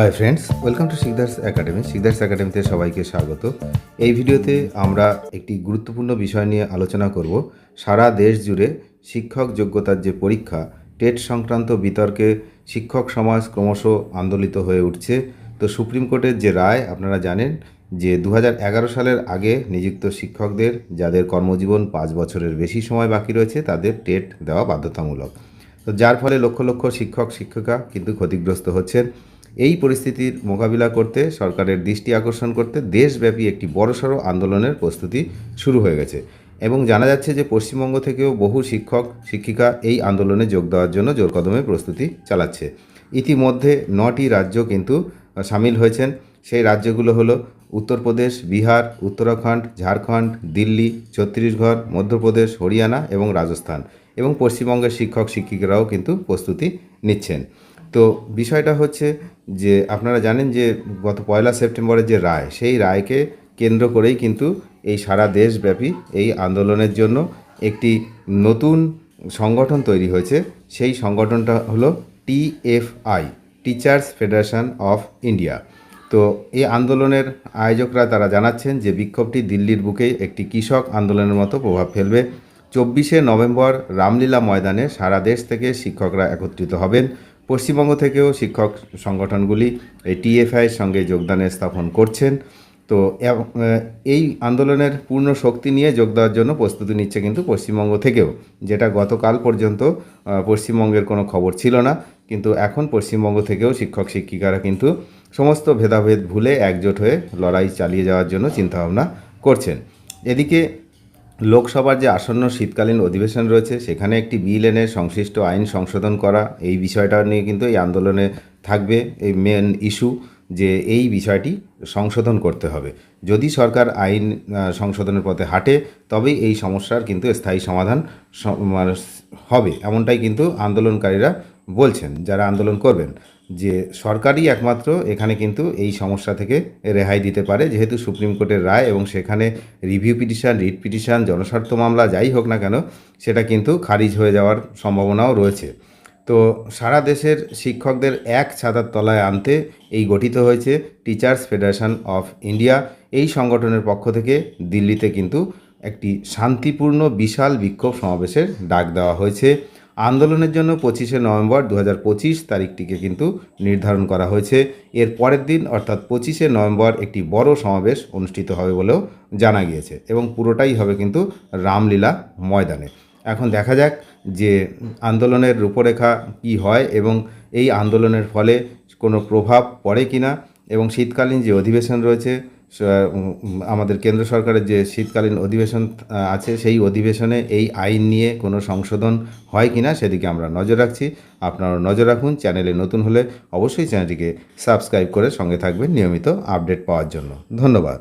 Hi friends welcome to Sikdar's academy Sikdar's একাডেমিতে সবাইকে স্বাগত। এই ভিডিওতে আমরা একটি গুরুত্বপূর্ণ বিষয় নিয়ে আলোচনা করব। সারা দেশ জুড়ে শিক্ষক যোগ্যতার যে পরীক্ষা, টেট সংক্রান্ত বিতর্কে শিক্ষক সমাজ ক্রমশ আন্দোলিত হয়ে উঠছে। তো সুপ্রিম কোর্টের যে রায়, আপনারা জানেন যে দু হাজার এগারো সালের আগে নিযুক্ত শিক্ষকদের, যাদের কর্মজীবন পাঁচ বছরের বেশি সময় বাকি রয়েছে, তাদের টেট দেওয়া বাধ্যতামূলক। তো যার ফলে লক্ষ লক্ষ শিক্ষক, শিক্ষিকা কিন্তু ক্ষতিগ্রস্ত হচ্ছেন। এই পরিস্থিতির মোকাবিলা করতে সরকারের দৃষ্টি আকর্ষণ করতে দেশব্যাপী একটি বড়সড় আন্দোলনের প্রস্তুতি শুরু হয়ে গেছে। এবং জানা যাচ্ছে যে পশ্চিমবঙ্গ থেকেও বহু শিক্ষক, শিক্ষিকা এই আন্দোলনে যোগ দেওয়ার জন্য জোর কদমে প্রস্তুতি চালাচ্ছে। ইতিমধ্যে নটি রাজ্য কিন্তু সামিল হয়েছেন। সেই রাজ্যগুলো হলো উত্তরপ্রদেশ, বিহার, উত্তরাখণ্ড, ঝাড়খণ্ড, দিল্লি, ছত্তিশগড়, মধ্যপ্রদেশ, হরিয়ানা এবং রাজস্থান। এবং পশ্চিমবঙ্গের শিক্ষক, শিক্ষিকারাও কিন্তু প্রস্তুতি নিচ্ছেন। তো বিষয়টা হচ্ছে যে আপনারা জানেন যে গত পয়লা সেপ্টেম্বরের যে রায়, সেই রায়কে কেন্দ্র করেই কিন্তু এই সারা দেশব্যাপী এই আন্দোলনের জন্য একটি নতুন সংগঠন তৈরি হয়েছে। সেই সংগঠনটা হলো TFI teachers federation of India তো এই আন্দোলনের আয়োজকরা তারা জানাচ্ছেন যে বিক্ষোভটি দিল্লির বুকে একটি কৃষক আন্দোলনের মতো প্রভাব ফেলবে। চব্বিশে নভেম্বর রামলীলা ময়দানে সারা দেশ থেকে শিক্ষকরা একত্রিত হবেন। পশ্চিমবঙ্গ থেকেও শিক্ষক সংগঠনগুলি এই টিএফআইয়ের সঙ্গে যোগদানের স্থাপন করছেন। তো এই আন্দোলনের পূর্ণ শক্তি নিয়ে যোগ দেওয়ার জন্য প্রস্তুতি নিচ্ছে কিন্তু পশ্চিমবঙ্গ থেকেও। যেটা গতকাল পর্যন্ত পশ্চিমবঙ্গের কোনো খবর ছিল না। কিন্তু এখন পশ্চিমবঙ্গ থেকেও শিক্ষক শিক্ষিকারা কিন্তু সমস্ত ভেদাভেদ ভুলে একজোট হয়ে লড়াই চালিয়ে যাওয়ার জন্য চিন্তাভাবনা করছেন। এদিকে লোকসভার যে আসন্ন শীতকালীন অধিবেশন রয়েছে, সেখানে একটি বিল এনে সংশ্লিষ্ট আইন সংশোধন করা, এই বিষয়টা নিয়ে কিন্তু এই আন্দোলনে থাকবে, এই মেন ইস্যু যে এই বিষয়টি সংশোধন করতে হবে। যদি সরকার আইন সংশোধনের পথে হাঁটে, তবেই এই সমস্যার কিন্তু স্থায়ী সমাধান মানে হবে। এমনটাই কিন্তু আন্দোলনকারীরা বলছেন, যারা আন্দোলন করবেন, যে সরকারই একমাত্র এখানে কিন্তু এই সমস্যা থেকে রেহাই দিতে পারে। যেহেতু সুপ্রিম কোর্টের রায় এবং সেখানে রিভিউ পিটিশন, রিট পিটিশন, জনস্বার্থ মামলা যাই হোক না কেন, সেটা কিন্তু খারিজ হয়ে যাওয়ার সম্ভাবনাও রয়েছে। তো সারা দেশের শিক্ষকদের এক ছাতার তলায় আনতে এই গঠিত হয়েছে টিচার্স ফেডারেশন অফ ইন্ডিয়া। এই সংগঠনের পক্ষ থেকে দিল্লিতে কিন্তু একটি শান্তিপূর্ণ, বিশাল বিক্ষোভ সমাবেশের ডাক দেওয়া হয়েছে। আন্দোলনের জন্য পঁচিশে নভেম্বর দু পঁচিশ তারিখটিকে কিন্তু নির্ধারণ করা হয়েছে। এর পরের দিন, অর্থাৎ পঁচিশে নভেম্বর, একটি বড় সমাবেশ অনুষ্ঠিত হবে বলেও জানা গিয়েছে এবং পুরোটাই হবে কিন্তু রামলীলা ময়দানে। এখন দেখা যাক যে আন্দোলনের রূপরেখা কি হয় এবং এই আন্দোলনের ফলে কোনো প্রভাব পড়ে কিনা এবং শীতকালীন যে অধিবেশন রয়েছে আমাদের কেন্দ্র সরকারের যে শীতকালীন অধিবেশন আছে, সেই অধিবেশনে এই আইন নিয়ে কোনো সংশোধন হয় কি না সেদিকে আমরা নজর রাখছি। আপনারা নজর রাখুন, চ্যানেলে নতুন হলে অবশ্যই চ্যানেলটিকে সাবস্ক্রাইব করে সঙ্গে থাকবেন নিয়মিত আপডেট পাওয়ার জন্য। ধন্যবাদ।